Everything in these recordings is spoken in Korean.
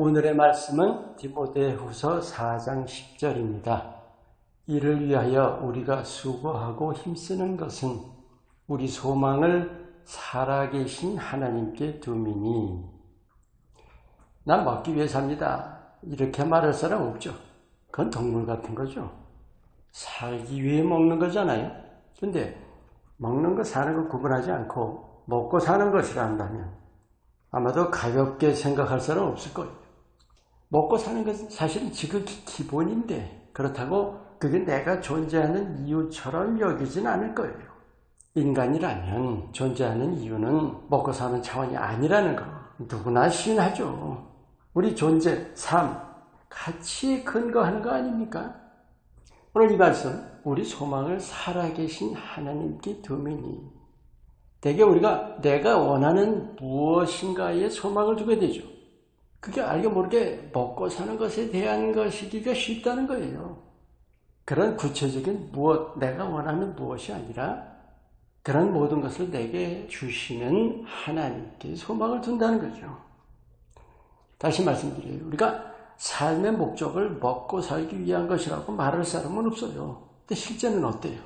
오늘의 말씀은 디모데후서 4장 10절입니다. 이를 위하여 우리가 수고하고 힘쓰는 것은 우리 소망을 살아계신 하나님께 두미니 난 먹기 위해 삽니다. 이렇게 말할 사람 없죠. 그건 동물 같은 거죠. 살기 위해 먹는 거잖아요. 근데 먹는 거 사는 거 구분하지 않고 먹고 사는 것이라 한다면 아마도 가볍게 생각할 사람 없을 거예요. 먹고 사는 것은 사실은 지극히 기본인데 그렇다고 그게 내가 존재하는 이유처럼 여기진 않을 거예요. 인간이라면 존재하는 이유는 먹고 사는 차원이 아니라는 거 누구나 시인하죠. 우리 존재, 삶, 가치에 근거하는 거 아닙니까? 오늘 이 말씀, 우리 소망을 살아계신 하나님께 두미니 대개 우리가 내가 원하는 무엇인가에 소망을 두게 되죠. 그게 알게 모르게 먹고 사는 것에 대한 것이기가 쉽다는 거예요. 그런 구체적인 무엇, 내가 원하는 무엇이 아니라 그런 모든 것을 내게 주시는 하나님께 소망을 둔다는 거죠. 다시 말씀드려요. 우리가 삶의 목적을 먹고 살기 위한 것이라고 말할 사람은 없어요. 근데 실제는 어때요?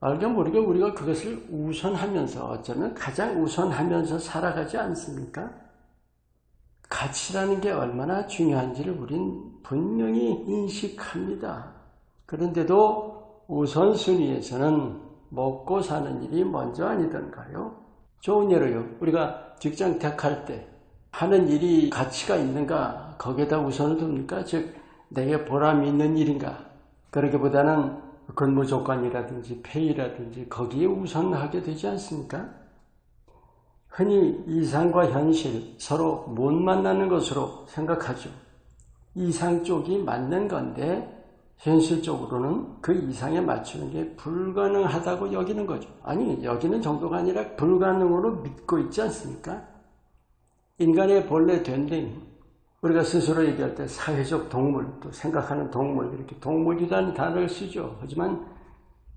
알게 모르게 우리가 그것을 우선하면서 어쩌면 가장 우선하면서 살아가지 않습니까? 가치라는 게 얼마나 중요한지를 우린 분명히 인식합니다. 그런데도 우선순위에서는 먹고 사는 일이 먼저 아니던가요? 좋은 예로요. 우리가 직장 택할 때 하는 일이 가치가 있는가 거기에다 우선을 둡니까? 즉 내게 보람 있는 일인가? 그러기보다는 근무 조건이라든지 페이라든지 거기에 우선하게 되지 않습니까? 흔히 이상과 현실 서로 못 만나는 것으로 생각하죠. 이상 쪽이 맞는 건데 현실적으로는 그 이상에 맞추는 게 불가능하다고 여기는 거죠. 아니, 여기는 정도가 아니라 불가능으로 믿고 있지 않습니까? 인간의 본래 된댕, 우리가 스스로 얘기할 때 사회적 동물, 또 생각하는 동물, 이렇게 동물이라는 단어를 쓰죠. 하지만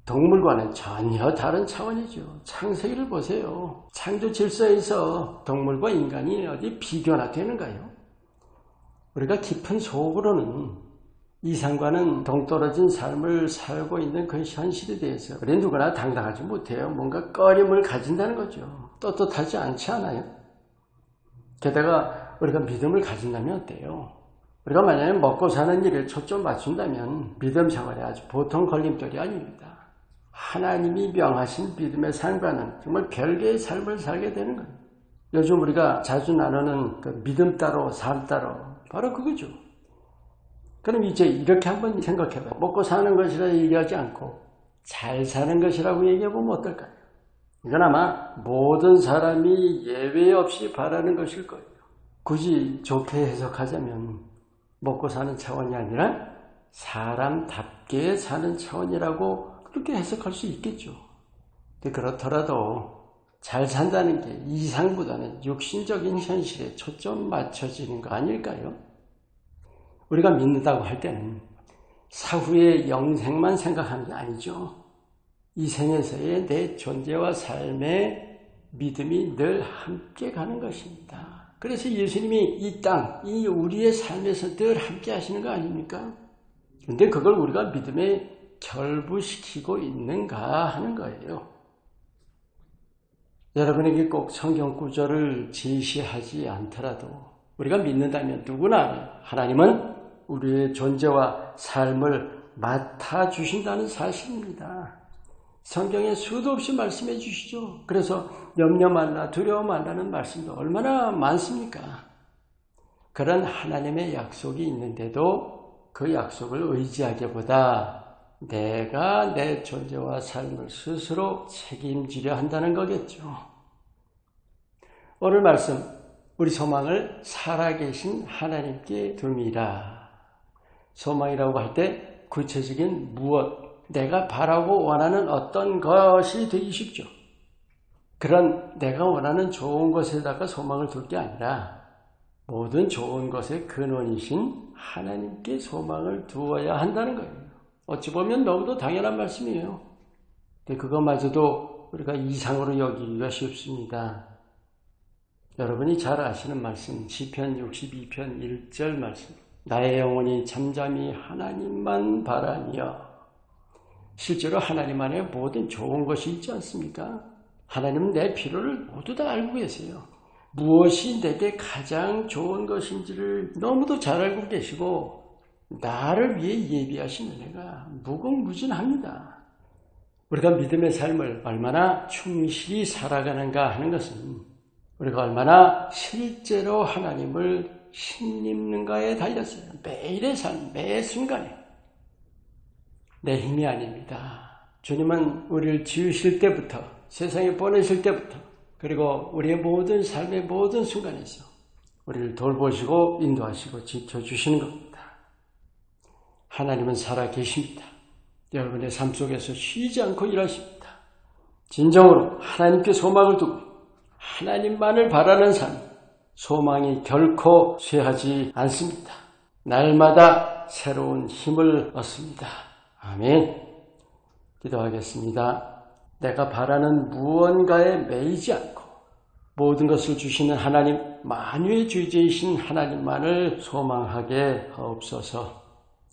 동물과는 전혀 다른 차원이죠. 창세기를 보세요. 창조 질서에서 동물과 인간이 어디 비교나 되는가요? 우리가 깊은 속으로는 이상과는 동떨어진 삶을 살고 있는 그 현실에 대해서 우리 누구나 당당하지 못해요. 뭔가 꺼림을 가진다는 거죠. 떳떳하지 않지 않아요? 게다가 우리가 믿음을 가진다면 어때요? 우리가 만약에 먹고 사는 일에 초점 맞춘다면 믿음 생활이 아주 보통 걸림돌이 아닙니다. 하나님이 명하신 믿음의 삶과는 정말 별개의 삶을 살게 되는 거예요. 요즘 우리가 자주 나누는 그 믿음 따로 삶 따로 바로 그거죠. 그럼 이제 이렇게 한번 생각해봐요. 먹고 사는 것이라 얘기하지 않고 잘 사는 것이라고 얘기해보면 어떨까요? 이건 아마 모든 사람이 예외 없이 바라는 것일 거예요. 굳이 좋게 해석하자면 먹고 사는 차원이 아니라 사람답게 사는 차원이라고 그렇게 해석할 수 있겠죠. 그렇더라도 잘 산다는 게 이상보다는 육신적인 현실에 초점 맞춰지는 거 아닐까요? 우리가 믿는다고 할 때는 사후의 영생만 생각하는 게 아니죠. 이 생에서의 내 존재와 삶의 믿음이 늘 함께 가는 것입니다. 그래서 예수님이 이 땅, 이 우리의 삶에서 늘 함께 하시는 거 아닙니까? 근데 그걸 우리가 믿음의 결부시키고 있는가 하는 거예요. 여러분에게 꼭 성경 구절을 제시하지 않더라도 우리가 믿는다면 누구나 하나님은 우리의 존재와 삶을 맡아주신다는 사실입니다. 성경에 수도 없이 말씀해 주시죠. 그래서 염려 말라, 두려워 말라는 말씀도 얼마나 많습니까? 그런 하나님의 약속이 있는데도 그 약속을 의지하기보다 내가 내 존재와 삶을 스스로 책임지려 한다는 거겠죠. 오늘 말씀, 우리 소망을 살아계신 하나님께 둡니다. 소망이라고 할 때 구체적인 무엇, 내가 바라고 원하는 어떤 것이 되기 쉽죠. 그런 내가 원하는 좋은 것에다가 소망을 둘 게 아니라 모든 좋은 것의 근원이신 하나님께 소망을 두어야 한다는 거예요. 어찌 보면 너무도 당연한 말씀이에요. 근데 그것마저도 우리가 이상으로 여기기가 쉽습니다. 여러분이 잘 아시는 말씀 시편 62편 1절 말씀 나의 영혼이 잠잠히 하나님만 바라며 실제로 하나님 안에 모든 좋은 것이 있지 않습니까? 하나님은 내 필요를 모두 다 알고 계세요. 무엇이 내게 가장 좋은 것인지를 너무도 잘 알고 계시고 나를 위해 예비하신 은혜가 무궁무진합니다. 우리가 믿음의 삶을 얼마나 충실히 살아가는가 하는 것은 우리가 얼마나 실제로 하나님을 신입는가에 달렸어요. 매일의 삶, 매 순간에. 내 힘이 아닙니다. 주님은 우리를 지으실 때부터, 세상에 보내실 때부터, 그리고 우리의 모든 삶의 모든 순간에서 우리를 돌보시고 인도하시고 지켜주시는 겁니다. 하나님은 살아 계십니다. 여러분의 삶 속에서 쉬지 않고 일하십니다. 진정으로 하나님께 소망을 두고 하나님만을 바라는 삶, 소망이 결코 쇠하지 않습니다. 날마다 새로운 힘을 얻습니다. 아멘. 기도하겠습니다. 내가 바라는 무언가에 매이지 않고 모든 것을 주시는 하나님, 만유의 주제이신 하나님만을 소망하게 하옵소서